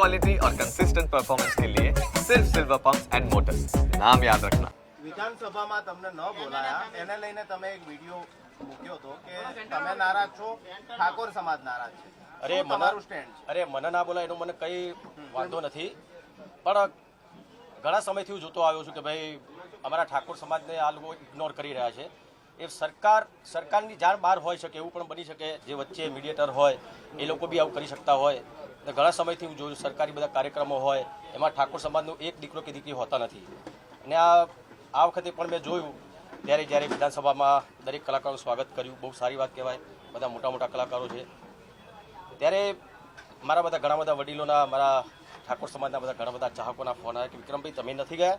Quality और consistent performance के लिए सिर्फ सिल्वर पंप्स एंड मोटर्स नाम याद रखना વિધાનસભામાં તમને ન બોલાયા એને લઈને તમે એક વિડીયો મૂક્યો હતો કે તમે નારાજ છો ઠાકોર સમાજ નારાજ છે અરે શું મને તમારું સ્ટેન્ડ છે અરે મને ના બોલાય એનો મને કંઈ વાંધો નથી પણ ઘણા સમયથી હું જોતો આવ્યો છું કે ભાઈ અમારા ઠાકોર સમાજને આ લોકો ઇગ્નોર કરી રહ્યા છે એ સરકાર સરકારની જાણ બહાર હોઈ શકે એવું પણ બની શકે જે વચ્ચે મીડિયેટર હોય એ લોકો બી આવું કરી શકતા હોય અને ઘણા સમયથી હું જોયું સરકારી બધા કાર્યક્રમો હોય, એમાં ઠાકોર સમાજનો એક દીકરો કે દીકરી હોતા નથી. અને આ આ વખતે પણ મેં જોયું, ત્યારે જ્યારે વિધાનસભામાં દરેક કલાકારોનું સ્વાગત કર્યું, બહુ સારી વાત કહેવાય, બધા મોટા મોટા કલાકારો છે. ત્યારે મારા બધા ઘણા બધા વડીલોના, મારા ઠાકોર સમાજના બધા ઘણા બધા ચાહકોના ફોન આવ્યા કે, વિક્રમભાઈ, તમે નથી ગયા?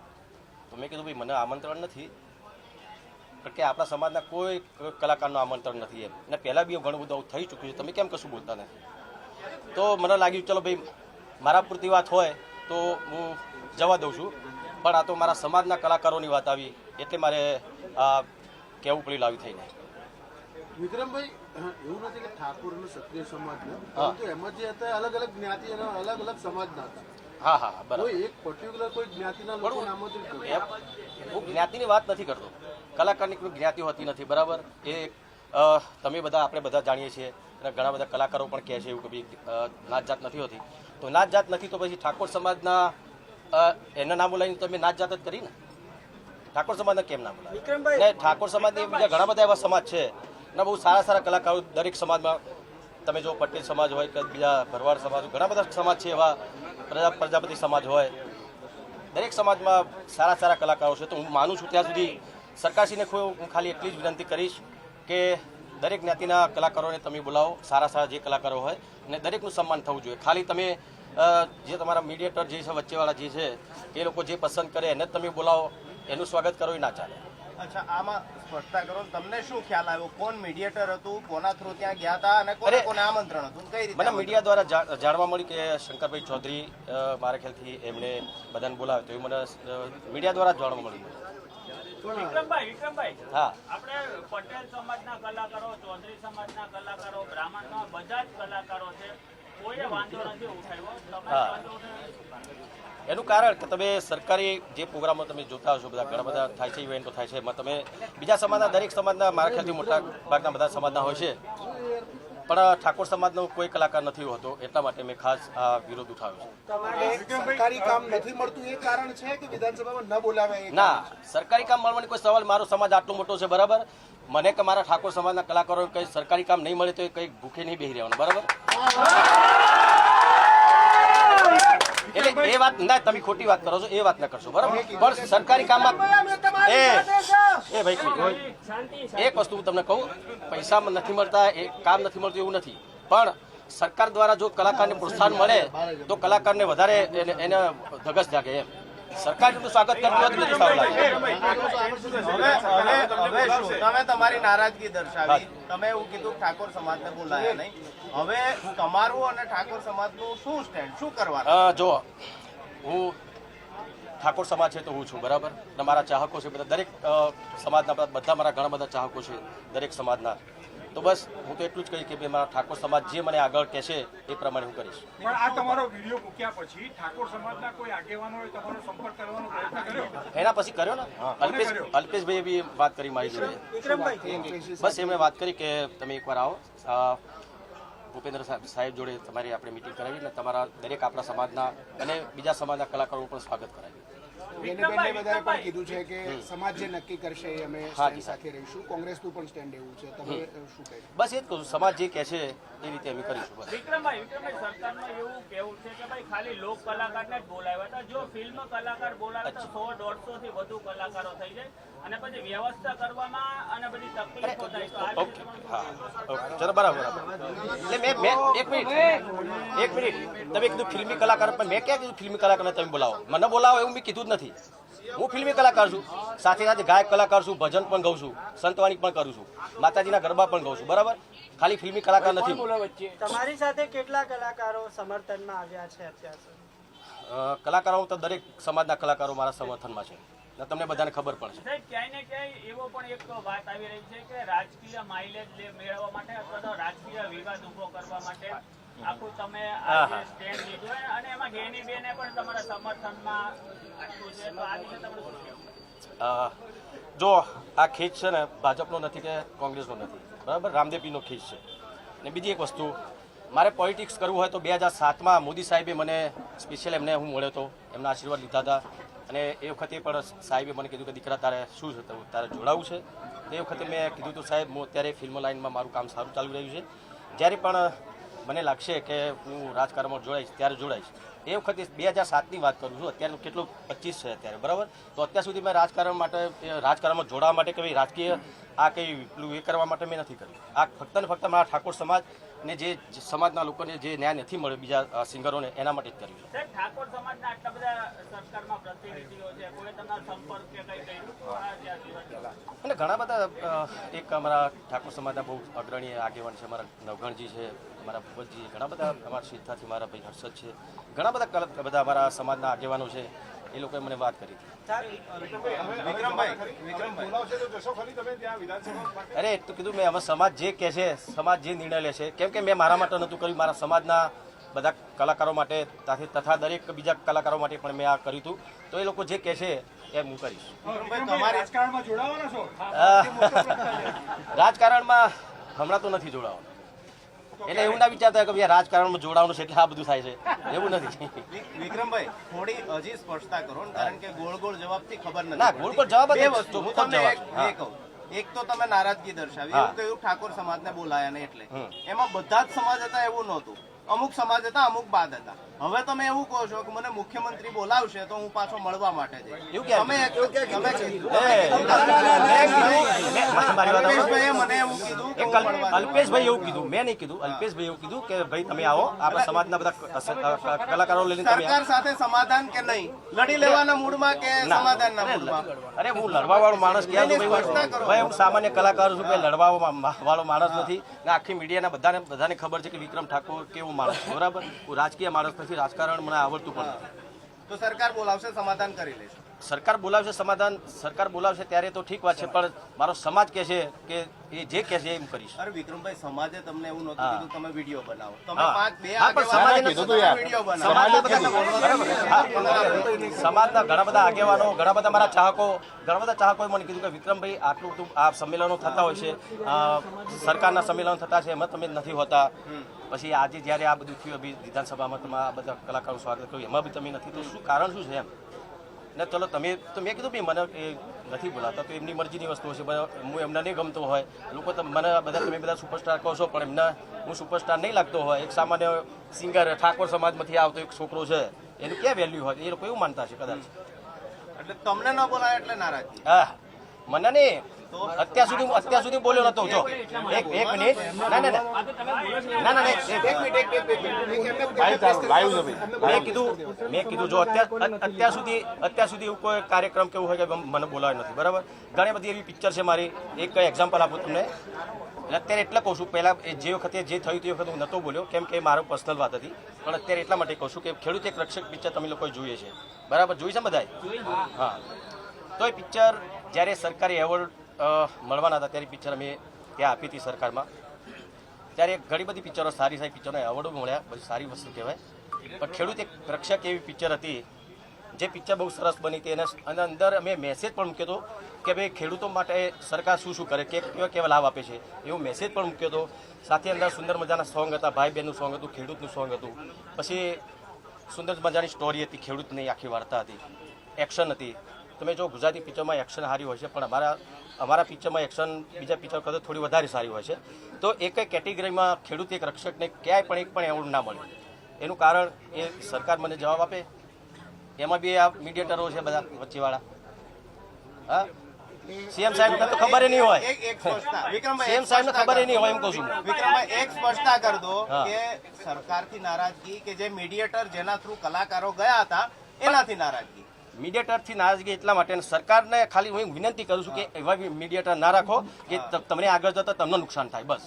તો મેં કીધું, ભાઈ, મને આમંત્રણ નથી. કારણ કે આપણા સમાજના કોઈ કલાકારનું આમંત્રણ નથી એમ. અને પહેલાં બી ઘણું બધું થઈ ચૂક્યું છે. તમે કેમ કશું બોલતા નથી? તો મને લાગ્યું ચલો ભાઈ મારા પૂરતી વાત હોય તો હું જવા દઉં છું. પણ આ તો મારા સમાજના કલાકારોની વાત આવી એટલે મારે આ કહેવું પડ્યું લાવી થઈને. વિક્રમભાઈ એવું નથી કે ઠાકોર ક્ષત્રિય સમાજના હા. પરંતુ એમાં જે હતા અલગ અલગ જ્ઞાતિ અને અલગ અલગ સમાજના હા હા બરાબર. એક પર્ટિક્યુલર કોઈ જ્ઞાતિના કર્યું એમ હું જ્ઞાતિની વાત નથી કરતો. કલાકારની કોઈ જ્ઞાતિ હોતી નથી બરાબર? એ તમે બધા આપણે બધા જાણીએ છીએ. અને ઘણા બધા કલાકારો પણ કહે છે એવું કે ભાઈ નાત જાત નથી હોતી. તો નાત જાત નથી તો પછી ઠાકોર સમાજના એના નામો લઈને તમે નાત જાત જ કરી ને. ઠાકોર સમાજને કેમ ના બોલાવે ને ઠાકોર સમાજની બીજા ઘણા બધા એવા સમાજ છે. અને બહુ સારા સારા કલાકારો દરેક સમાજમાં. તમે જો પટેલ સમાજ હોય કે બીજા ભરવાડ સમાજ હોય, ઘણા બધા સમાજ છે એવા પ્રજા પ્રજાપતિ સમાજ હોય. દરેક સમાજમાં સારા સારા કલાકારો છે. તો હું માનું છું ત્યાં સુધી સરકારશ્રીને હું ખાલી એટલી જ વિનંતી કરીશ કે દરેક જ્ઞાતિના કલાકારોને તમે બોલાવો સારા સારા જે કલાકારો હોય અને દરેકનું સન્માન થવું જોઈએ. ખાલી તમે જે તમારા મીડિયેટર જે છે વચ્ચેવાળા જે છે એ લોકો જે પસંદ કરે એને તમે બોલાવો એનું સ્વાગત કરો એ ના ચાલે. અચ્છા આમાં સ્પષ્ટતા કરો તમને શું ખ્યાલ આવ્યો? કોણ મીડિયેટર હતું કોના થ્રુ ત્યાં ગયા હતા અને કોને કોને આમંત્રણ હતું? કઈ રીતે મને મીડિયા દ્વારા જાણવા મળ્યું કે શંકરભાઈ ચૌધરી મારા ખ્યાલથી એમણે બધાને બોલાવ્યો તો એ મને મીડિયા દ્વારા જાણવા મળ્યું. વિક્રમભાઈ વિક્રમભાઈ હા. આપણે પટેલ સમાજના કલાકારો ચૌધરી સમાજના કલાકારો બ્રાહ્મણના બધા જ કલાકારો છે. કોઈએ વાંધો નથી ઉઠાવ્યો. તમે હા. વાંધો ઉઠાવ્યો. એનું કારણ કે તમે સરકારી જે પ્રોગ્રામો તમે જોતા હશો બધા ઘણા બધા થાય છે ઇવેન્ટો થાય છે એમાં તમે બીજા સમાજના દરેક સમાજના મારા ખ્યાલથી મોટા ભાગના બધા સમાજના હોય છે. પણ ઠાકોર સમાજનો કોઈ કલાકાર નથી હોતો એટલા માટે મેં ખાસ આ વિરોધ ઉઠાવ્યો છે. સરકારી કામ નથી મળતું એ કારણ છે કે વિધાનસભામાં ન બોલાવ્યા ના સરકારી કામ મળવાની કોઈ સવાલ મારો સમાજ આટલો મોટો છે બરાબર? મને કે મારા ઠાકોર સમાજના કલાકારો કંઈ સરકારી કામ નહીં મળે તો એ કંઈ ભૂખે નહીં બેહી રહેવાનું બરાબર? એટલે એ વાત ના તમે ખોટી વાત કરો છો એ વાત ના કરશો બરાબર? પણ સરકારી કામમાં એ એ ભાઈ એક વસ્તુ હું તમને કહું પૈસા નથી મળતા એ કામ નથી મળતું એવું નથી. પણ સરકાર દ્વારા જો કલાકારને પ્રોત્સાહન મળે તો કલાકારને વધારે એને ધગસ જાગે એમ. સરકાર જેટલું સ્વાગત કરતું સારું લાગે. શું તમે તમારી નારાજગી દર્શાવી તમે એવું કીધું ઠાકોર સમાજને બોલાયા નહીં. હવે તમારું અને ઠાકોર સમાજનું શું સ્ટેન્ડ શું કરવાનું? જો હું ઠાકોર સમાજ છે તો હું છું બરાબર? અને મારા ચાહકો છે બધા. દરેક સમાજના બધા- મારા ઘણા બધા ચાહકો છે દરેક સમાજના. તો બસ હું તો એટલું જ કહીશ કે ભાઈ મારા ઠાકોર સમાજ જે મને આગળ કહેશે એ પ્રમાણે હું કરીશ. પણ આ તમારો વીડિયો મૂક્યા પછી ઠાકોર સમાજના કોઈ આગેવાનોએ તમારો સંપર્ક કરવાનો પ્રયત્ન કર્યો? એના પછી કર્યો ને? અલ્પેશ અલ્પેશભાઈએ બી વાત કરી મારી જોડે. બસ એમણે વાત કરી કે તમે એકવાર આવો. ભૂપેન્દ્ર સાહેબ સાહેબ જોડે તમારી આપણે મિટિંગ કરાવી અને તમારા દરેક આપણા સમાજના અને બીજા સમાજના કલાકારોનું પણ સ્વાગત કરાવી બેનબેનને બધાએ પણ કીધું છે કે સમાજ જે નક્કી કરશે એ અમે સ્ટેન્ડ સાથે રહીશું. કોંગ્રેસનું પણ સ્ટેન્ડ એવું છે. તમે શું બસ એ જ કહું સમાજ જે કહે છે એ રીતે અમે કરીશું બસ. વિક્રમભાઈ વિક્રમભાઈ સરકારનું એવું કેવું છે કે ભાઈ ખાલી લોક કલાકારને જ બોલાવ્યા હતા. જો ફિલ્મ કલાકાર બોલાવે તો સો દોઢસો થી વધુ કલાકારો થઈ જાય. અને પછી વ્યવસ્થા કરવામાં અને બધી તકલીફો થાય તો ઓકે. ચલો બરાબર બરાબર. એટલે મેં મેં એક મિનિટ એક મિનિટ. તમે કીધું ફિલ્મી કલાકાર પણ મેં ક્યાં કીધું ફિલ્મી કલાકારને તમે બોલાવો? મને બોલાવો એવું મેં કીધું જ નથી. હું ફિલ્મી કલાકાર છું. સાથે સાથે ગાયક કલાકાર છું ભજન પણ ગાઉં છું સંતવાણી પણ કરું છું માતાજીના ગરબા પણ ગાઉં છું. બરાબર? ખાલી ફિલ્મી કલાકાર નથી. તમારી સાથે કેટલા કલાકારો સમર્થનમાં આવ્યા છે અત્યારે કલાકારો તો દરેક સમાજના કલાકારો મારા સમર્થનમાં છે. તમને બધાને ખબર પણ છે. ક્યાંય ને ક્યાંય એવો પણ એક વાત આવી રહી છે કે રાજકીય માઇલેજ મેળવવા માટે અથવા તો રાજકીય વિવાદ ઊભો કરવા માટે આખું તમે સ્ટેન્ડ લીધું અને એમાં ગેની બેને પણ તમારા સમર્થનમાં આટલું છે. તો આ વિશે તમારું શું કહેવું? જો આ ખીચ છે ને ભાજપનો નથી કે કોંગ્રેસનો નથી. બરાબર? રામદેવીનો ખીચ છે. ને બીજી એક વસ્તુ મારે પોલિટિક્સ કરવું હોય તો બે હજાર સાતમાં મોદી સાહેબે મને સ્પેશિયલ એમને હું મળ્યો હતો એમના આશીર્વાદ લીધા હતા. અને એ વખતે પણ સાહેબે મને કીધું કે દીકરા તારે શું છે? તારે જોડાવું છે? તે વખતે મેં કીધું હતું સાહેબ હું અત્યારે ફિલ્મ લાઇનમાં મારું કામ સારું ચાલુ રહ્યું છે. જ્યારે પણ મને લાગશે કે હું રાજકારણમાં જોડાઈશ, ત્યારે જોડાઈશ. એ વખતે બે હજાર સાતની વાત કરું છું અત્યારે કેટલું પચીસ છે અત્યારે, બરાબર? તો અત્યાર સુધી મેં રાજકારણ માટે રાજકારણમાં જોડાવા માટે કે ભાઈ રાજકીય આ કંઈ એ કરવા માટે મેં નથી કર્યું. આ ફક્ત ને ફક્ત મારા ઠાકોર સમાજ ને જે સમાજના લોકોને જે ન્યાય નથી મળ્યો બીજા સિંગરોને એના માટે જ કર્યું છે. ઠાકોર સમાજના આટલા બધા સરકારમાં પ્રતિનિધિઓ છે કોઈ તમારા સંપર્ક કે કઈ કર્યું? અને ઘણા બધા એક અમારા ઠાકોર સમાજના બહુ અગ્રણી આગેવાન છે અમારા નવગણજી છે અમારા ભૂપતજી ઘણા બધા અમારા સિદ્ધાથી મારા ભાઈ હર્ષદ છે ઘણા બધા બધા અમારા સમાજના આગેવાનો છે. એ લોકોએ મને વાત કરી હતી. વિક્રમભાઈ વિક્રમભાઈ. તો જશો ખરી તમે ત્યાં વિધાનસભા અરે તો કીધું મેં હવે સમાજ જે કહે છે સમાજ જે નિર્ણય લે છે કેમ કે મેં મારા માટે નહોતું કર્યું મારા સમાજના બધા કલાકારો માટે તાથી તથા દરેક બીજા કલાકારો માટે પણ મેં આ કર્યું હતું. તો એ લોકો જે કહે છે એમ હું કરીશ. રાજકારણમાં હમણાં તો નથી જોડાવાનું. એટલે એવું ના વિચારતા કે ભાઈ રાજકારણમાં જોડાવાનું છે એટલે આ બધું થાય છે એવું નથી વિક્રમભાઈ થોડી હજી સ્પષ્ટતા કરો કારણ કે ગોળ ગોળ જવાબથી ખબર નથી ના, ગોળ ગોળ જવાબ બે વસ્તુ હું તમને એક કહું એક તો તમે નારાજગી દર્શાવી એવું કહ્યું ઠાકોર સમાજને બોલાયા ને એટલે એમાં બધા જ સમાજ હતા એવું નહોતું અમુક સમાજ હતા અમુક બાદ હતા હવે તમે એવું કહો છો કે મને મુખ્યમંત્રી બોલાવશે તો હું પાછો મળવા માટે જઈશ તમે તમે મને એવું કીધું કે. અલ્પેશભાઈ એવું કીધું મેં નહીં કીધું અલ્પેશભાઈ એવું કીધું કે ભાઈ તમે આવો આપણા સમાજના બધા ક- ક- ક- કલાકારો લઈને તમે સરકાર સાથે સમાધાન કે નહીં? લડી લેવાના મૂડમાં કે. સમાધાનના અરે, મૂડમાં? અરે હું લડવા વાળો માણસ ક્યાં ભાઈ? હું સામાન્ય કલાકાર છું ભાઈ લડવા વાળો માણસ નથી. ને આખી મીડિયાના બધાને બધાને ખબર છે કે વિક્રમ ઠાકોર કેવો માણસ બરાબર? હું રાજકીય માણસ નથી રાજકારણ મને આવડતું પણ નથી. તો સરકાર બોલાવશે સમાધાન કરી લેશે સરકાર બોલાવશે સમાધાન સરકાર બોલાવશે ત્યારે તો ઠીક વાત છે પણ મારો સમાજ કે છે કે એ જે કહે છે એમ કરીશ. અરે વિક્રમભાઈ સમાજે તમને એવું નહોતું કીધું તમે વીડિયો બનાવો. તમે પાંચ બે સમાજે કીધું તો યાર. સમાજના સમાજના ઘણા બધા આગેવાનો ઘણા બધા મારા ચાહકો ઘણા બધા ચાહકોએ મને કીધું કે વિક્રમભાઈ આટલું બધું આ સંમેલનો થતા હોય છે. સરકારના સંમેલનો થતા છે એમાં તમે નથી હોતા. પછી આજે જ્યારે આ બધું થયું વિધાનસભામાં તમે આ બધા કલાકારો સ્વાગત કર્યું એમાં બી તમે નથી. તો શું કારણ શું છે એમ? ને ચલો તમે તો મેં કીધું બી મને એ નથી બોલાતા તો એમની મરજીની વસ્તુ છે હું એમને નહીં ગમતો હોય. લોકો મને બધા તમે બધા સુપરસ્ટાર કહો છો પણ એમને હું સુપરસ્ટાર નહીં લાગતો હોય. એક સામાન્ય સિંગર ઠાકોર સમાજમાંથી આવતો એક છોકરો છે એનું ક્યાં વેલ્યુ હોય? એ લોકો એવું માનતા છે કદાચ. એટલે તમને ન બોલાય એટલે નારાજ. હા. મને નહીં. અત્યાર સુધી હું અત્યાર સુધી બોલ્યો નતો જો. એક એક મિનિટ. ના ના ના. ના ના એક- એક મિનિટ એક- મિનિટ. મેં કીધું મેં કીધું જો અત્યાર અત્યાર સુધી અત્યાર સુધી એવું કોઈ કાર્યક્રમ કેવું હોય કે મને બોલાવ્યો નથી બરાબર? ઘણી બધી એવી પિક્ચર છે મારી. એક એક્ઝામ્પલ આપું તમને. અત્યારે એટલે કહું છું પહેલા જે વખતે જે થયું તે વખતે હું નહોતો બોલ્યો કેમ કે મારો પર્સનલ વાત હતી. પણ અત્યારે એટલા માટે કહું છું કે ખેડૂત એક રક્ષક પિક્ચર તમે લોકોએ જોઈએ છે. બરાબર? જોઈ છે બધાએ? હા. તો એ પિક્ચર જ્યારે સરકારી એવોર્ડ મળવાના હતા ત્યારે પિક્ચર અમે ત્યાં આપી હતી સરકારમાં. ત્યારે ઘણી બધી પિક્ચરો સારી સારી પિક્ચરો એવોર્ડો મળ્યા, બધી સારી વસ્તુ કહેવાય. પણ ખેડૂત એક રક્ષક એવી પિક્ચર હતી, જે પિક્ચર બહુ સરસ બની હતી અને અંદર અમે મેસેજ પણ મૂક્યો હતો કે ભાઈ ખેડૂતો માટે સરકાર શું શું કરે, કે કેવા કેવા લાભ આપે છે. એવો મેસેજ પણ મૂક્યો હતો. સાથે અંદર સુંદર મજાના સોંગ હતા ભાઈ બહેનનું સોંગ હતું, ખેડૂતનું સોંગ હતું. પછી સુંદર મજાની સ્ટોરી હતી, ખેડૂતની આખી વાર્તા હતી. એક્શન હતી. તમે જો ગુજરાતી પિક્ચરમાં એક્શન સારી હોય છે પણ અમારા અમારા પિક્ચરમાં એક્શન બીજા પિક્ચર કરતાં થોડી વધારે સારી હોય છે. તો એક કેટેગરીમાં ખેડૂત એક રક્ષકને ક્યાંય પણ એક પણ એવોર્ડ ના મળે. એનું કારણ એ સરકાર મને જવાબ આપે. એમાં બી આ મીડિયેટરો છે બધા વચ્ચેવાળા. હા? સીએમ સાહેબ તો ખબર નહીં હોય. સીએમ સાહેબ ને ખબર નહીં હોય એમ કહું છું વિક્રમભાઈ એક સ્પષ્ટતા કર દો કે સરકારથી નારાજગી કે જે મીડિયેટર જેના થ્રુ કલાકારો ગયા હતા એનાથી નારાજગી. મીડિયેટરથી નારાજગી એટલા માટે સરકારને ખાલી હું વિનંતી કરું છું કે એવા મીડિયેટર ના રાખો કે તમને આગળ જતા તમને નુકસાન થાય. બસ?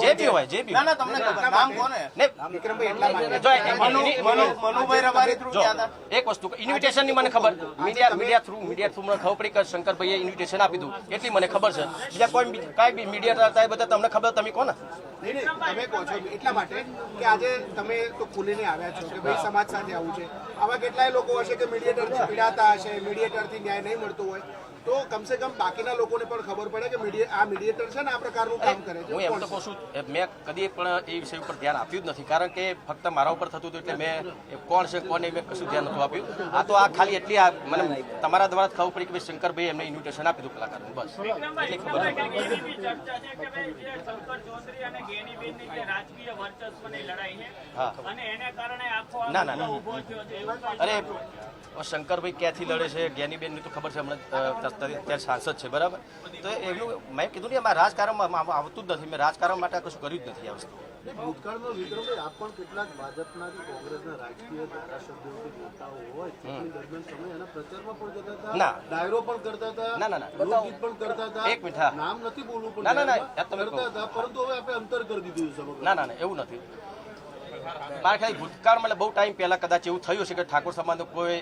જે બી હોય જે બી ના હોય. ના તમને ખબર. નામ કોને? ને જો એ- મનુ મનુ મનુભાઈ રબારી થ્રુ જો ગયા હતા. એક વસ્તુ ઇન્વિટેશનની મને ખબર. Media media through media through મને ખબર પડી કે શંકરભાઈએ ઇન્વિટેશન આપી દીધું. એટલી મને ખબર છે. બીજા કોઈ કઈ કાંઈ બી મીડિયા હતા એ બધા તમને ખબર તમે કોને? તમે કહો છો એટલા માટે કે આજે તમે તો ખુલીને આવ્યા છો કે ભાઈ સમાજ સાથે આવું છે. આવા કેટલાય લોકો હશે કે મીડિયેટરથી પીડાતા હશે મીડિયેટરથી ન્યાય નહીં મળતો હોય તો કમસે કમ બાકીના લોકોને પણ ખબર પડે કે મીડિયા આ મીડિયેટર છે ને આ પ્રકારનું કામ કરે છે. હું એમ તો કહું છું મેં કદી પણ એ વિષય ઉપર ધ્યાન આપ્યું જ નથી. કારણ કે ફક્ત મારા ઉપર થતું હતું એટલે મેં એ કોણ છે કોણ નહીં મેં કશું ધ્યાન નથી આપ્યું. આ તો આ ખાલી એટલી આ મને તમારા દ્વારા ખબર પડી કે ભાઈ શંકરભાઈ એમને ઇન્વિટેશન આપી દીધું કલાકારનું. બસ. એટલી ખબર વિક્રમભાઈ, કંઈક એવી બી ચર્ચા છે કે ભાઈ જે શંકર ચૌધરી અને ગેનીબેનની જે રાજકીય વર્ચસ્વની લડાઈ છે હા. અને એને કારણે આખો આ ના, ના, ના. અરે શંકરભાઈ ક્યાંથી લડે છે જ્ઞાનીબેનની તો ખબર છે હમણાં અત્યારે સાંસદ છે બરાબર? તો એમનું મેં કીધું ને એમાં રાજકારણમાં આવતું જ નથી. મેં રાજકારણ માટે કશું કર્યું જ નથી આ વસ્તુ. ભૂતકાળમાં વિક્રમભાઈ આપ પણ કેટલાક ભાજપના કોંગ્રેસના રાજકીય ધારાસભ્યો નેતાઓ હોય દરમિયાન તમે એના પ્રચારમાં પણ જતા હતા? ના. ડાયરો પણ કરતા હતા? ના, ના, ના. લોકગીત પણ કરતા હતા? એક મિનિટ. નામ નથી બોલવું પણ ના, ના, ના, તમે કરતા હતા પરંતુ હવે આપણે અંતર કરી દીધું સમગ્ર. ના ના ના એવું નથી. મારા ખ્યાલ ભૂતકાળમાં બહુ ટાઈમ પહેલા કદાચ એવું થયું છે કે ઠાકોર સમાજનો કોઈ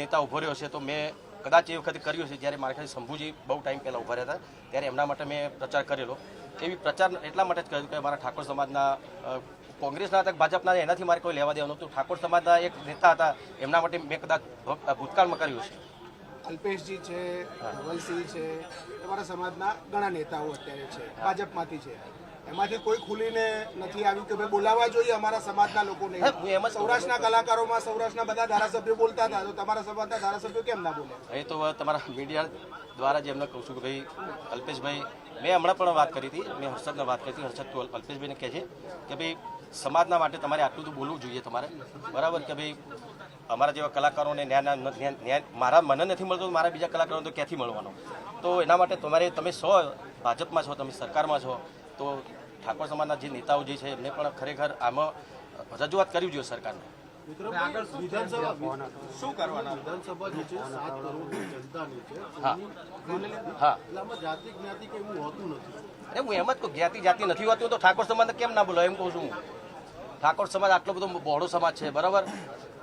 નેતા ઊભો રહ્યો છે તો મેં કદાચ એ વખતે કર્યું છે જ્યારે મારા ખ્યાલ શંભુજી બહુ ટાઈમ પહેલાં ઊભા રહ્યા હતા ત્યારે એમના માટે મેં પ્રચાર કરેલો. એવી પ્રચાર એટલા માટે જ કર્યો કે મારા ઠાકોર સમાજના કોંગ્રેસના હતા ભાજપના એનાથી મારે કોઈ લેવા દેવાનું હતું ઠાકોર સમાજના એક નેતા હતા એમના માટે મેં કદાચ ભૂતકાળમાં કર્યું છે અલ્પેશજી છે ધવલસિંહ છે તમારા સમાજના ઘણા નેતાઓ અત્યારે છે ભાજપમાંથી છે. એમાંથી કોઈ ખુલીને નથી આવ્યું કે ભાઈ બોલાવવા જોઈએ અમારા સમાજના લોકોને. સૌરાષ્ટ્રના કલાકારોમાં સૌરાષ્ટ્રના બધા ધારાસભ્યો બોલતા હતા તો તમારા સમાજના ધારાસભ્યો કેમ ના બોલે? એ તો તમારા મીડિયા દ્વારા જે એમને કહું છું કે ભાઈ અલ્પેશભાઈ મેં હમણાં પણ વાત કરી હતી મેં હર્ષદને વાત કરી હતી હર્ષદ તું અલ્પેશભાઈને કહે છે કે ભાઈ સમાજના માટે તમારે આટલું તો બોલવું જોઈએ તમારે. બરાબર કે ભાઈ અમારા જેવા કલાકારોને ન્યાય ન્યાય મારા મને નથી મળતો તો મારા બીજા કલાકારોને તો ક્યાંથી મળવાનો? તો એના માટે તમારે તમે છો ભાજપમાં છો તમે સરકારમાં છો તો ઠાકોર સમાજના જે નેતાઓ જે છે એમને પણ ખરેખર આમાં રજૂઆત કરવી જોઈએ સરકારને. અરે હું એમ જ કહું જ્ઞાતિ જાતિ નથી હોતું તો ઠાકોર સમાજને કેમ ના બોલો એમ કહું છું હું. ઠાકોર સમાજ આટલો બધો બહોળો સમાજ છે બરાબર?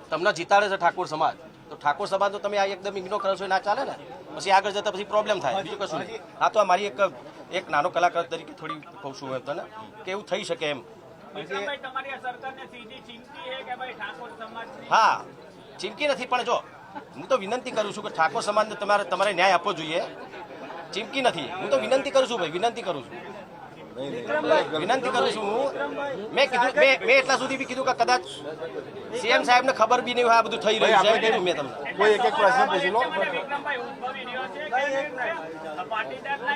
તમને જીતાડે છે ઠાકોર સમાજ. તો ઠાકોર સમાજ તો તમે આ એકદમ ઇગ્નોર કરો છો ના ચાલે ને? પછી આગળ જતા પછી પ્રોબ્લેમ થાય બીજું કશું આ તો મારી એક એક નાનો કલાકાર તરીકે થોડી કહું છું એમ તને કે એવું થઈ શકે એમ. વિક્રમભાઈ, તમારી આ સરકારને સીધી ચિંતી છે કે ભાઈ ઠાકોર સમાજની? હા ચીમકી નથી પણ જો હું તો વિનંતી કરું છું કે ઠાકોર સમાજને તમારે તમારે ન્યાય આપવો જોઈએ. ચીમકી નથી હું તો વિનંતી કરું છું ભાઈ વિનંતી કરું છું. વિનંતી કરું છું હું. મેં કીધું મેં મેં એટલા સુધી બી કીધું કે કદાચ સીએમ સાહેબને ખબર બી નહીં હોય આ બધું થઈ રહ્યું છે. કીધું મેં તમને? કોઈ એક એક પ્રશ્ન પૂછી લો.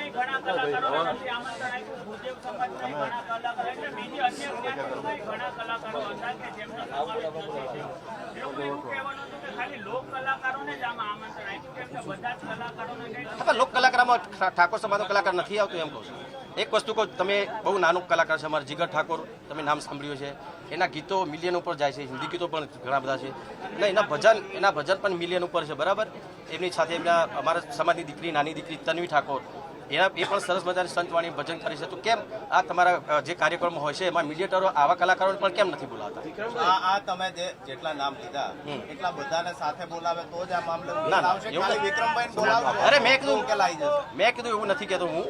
ઘણા કલાકારો. હતા કે જેમનો લોક કલાકારમાં ઠાકોર સમાજનો કલાકાર નથી આવતો એમ કહું છું. એક વસ્તુ કહું, તમે બહુ નાનો કલાકાર છે અમારા જીગર ઠાકોર, તમે નામ સાંભળ્યું છે. એના ગીતો મિલિયન ઉપર જાય છે, હિન્દી ગીતો પણ ઘણા બધા છે. અને એના ભજન એના ભજન પણ મિલિયન ઉપર છે, બરાબર? એમની સાથે એમના, અમારા સમાજની દીકરી, નાની દીકરી તન્વી ઠાકોર એના એ પણ સરસ મજાની સંતવાણી ભજન કરી છે. તો કેમ આ તમારા જે કાર્યક્રમો હોય છે એમાં મીડિયેટરો આવા કલાકારોને પણ કેમ નથી બોલાવતા? આ તમે જે જેટલા નામ લીધા એટલા બધાને સાથે બોલાવે તો જ આ મામલે ના, એવું વિક્રમભાઈ નથી. અરે મેં કીધું મેં કીધું એવું નથી કહેતો હું.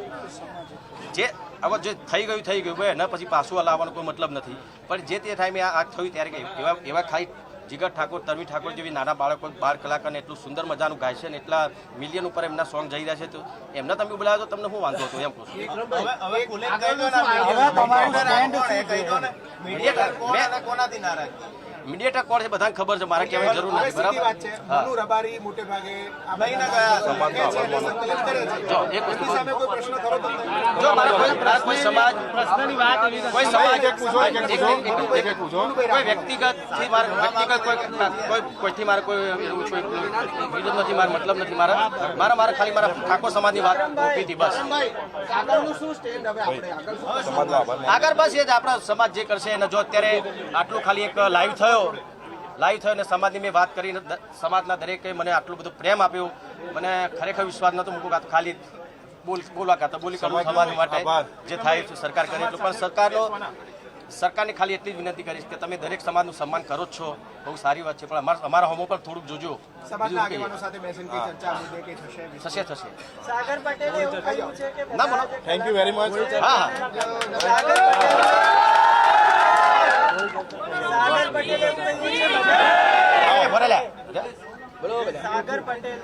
જે હવે જે થઈ ગયું થઈ ગયું એના પછી પાછું આ લાવવાનો કોઈ મતલબ નથી. પણ જે તે ટાઈમે આ થયું ત્યારે એવા એવા ખાલી જીગર ઠાકોર તરવી ઠાકોર જેવી નાના બાળકો બાર કલાકારને એટલું સુંદર મજાનું ગાય છે ને એટલા મિલિયન ઉપર એમના સોંગ જઈ રહ્યા છે. તો એમને તમે બોલાવ્યો તો તમને હું વાંધો હતો એમ કહું છું. આ કોણ? છે બધાને ખબર છે મારે કહેવાની જરૂર નથી છે. બરાબર રબારી મોટે ભાગે લઈને ગયા જો એક વસ્તુ સામે કોઈ પ્રશ્ન ખરો તમને જો મારા કોઈ કોઈ સમાજ કોઈ સમાજ એક- એક- એક- કોઈ વ્યક્તિગતથી મારે વ્યક્તિગત કોઈ કોઈ કોઈથી મારે કોઈ એવું વિરોધ નથી મારો મતલબ નથી મારા મારા મારે ખાલી મારા ઠાકોર સમાજની વાત મૂકી હતી બસ. આગળનું શું સ્ટેન્ડ હવે આપણે? આગળ આગળ બસ. એ જ આપણા સમાજ જે કરશે એને જો અત્યારે આટલું ખાલી એક લાઈવ થયો લાઈવ થયો અને સમાજની મેં વાત કરીને સમાજના દરેકે મને આટલું બધું પ્રેમ આપ્યું. મને ખરેખર વિશ્વાસ નહોતો મૂકું કાતો ખાલી બોલ બોલવા કાતો બોલી કરું સમાજ માટે જે થાય છે સરકાર કરે એટલું. પણ સરકારનો સરકારને ખાલી એટલી જ વિનંતી કરીશ કે તમે દરેક સમાજનું સન્માન કરો જ છો. બહુ સારી વાત છે પણ અમારા અમારા હોમો પર થોડુંક જોજો. થશે થશે થશે. સાગર પટેલે એવું કહ્યું છે કે ના બોલો. થેન્ક યુ વેરી મચ હા હા. સાગર પટેલે છે. સાગર પટેલ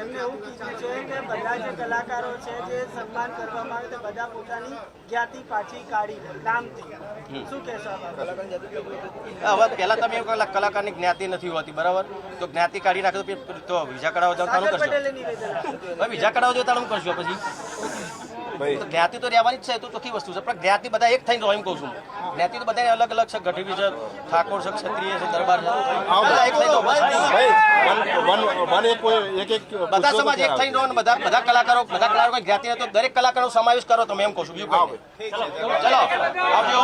એમને એવું કીધું છે કે બધા જે કલાકારો છે જે સન્માન કરવામાં આવે તે બધા પોતાની જ્ઞાતિ પાછી કાઢી નામથી. શું કહેશો આ હવે પહેલા તમે એવું કલાકારની જ્ઞાતિ નથી હોતી બરાબર? તો જ્ઞાતિ કાઢી નાખો તો વિઝા કઢાવો જાવ સાગર કરશો. વિઝા કઢાવો જોઈએ તાનું કરશો પછી? જ્ઞાતિ તો રહેવાની જ છે એ તો ચોખ્ખી વસ્તુ છે. પણ જ્ઞાતિ બધા એક થઈને રહો એમ કહું છું. જ્ઞાતિ તો બધા અલગ અલગ છે. ગઢવી છે ઠાકોર છે ક્ષત્રિય છે દરબાર છે. બધા એક થઈને. બધા સમાજ એક થઈને રહો અને બધા બધા કલાકારો બધા કલાકારો જ્ઞાતિ તો દરેક કલાકારો સમાવેશ કરો તમે એમ કહું છું. બીજું ચલો આવજો.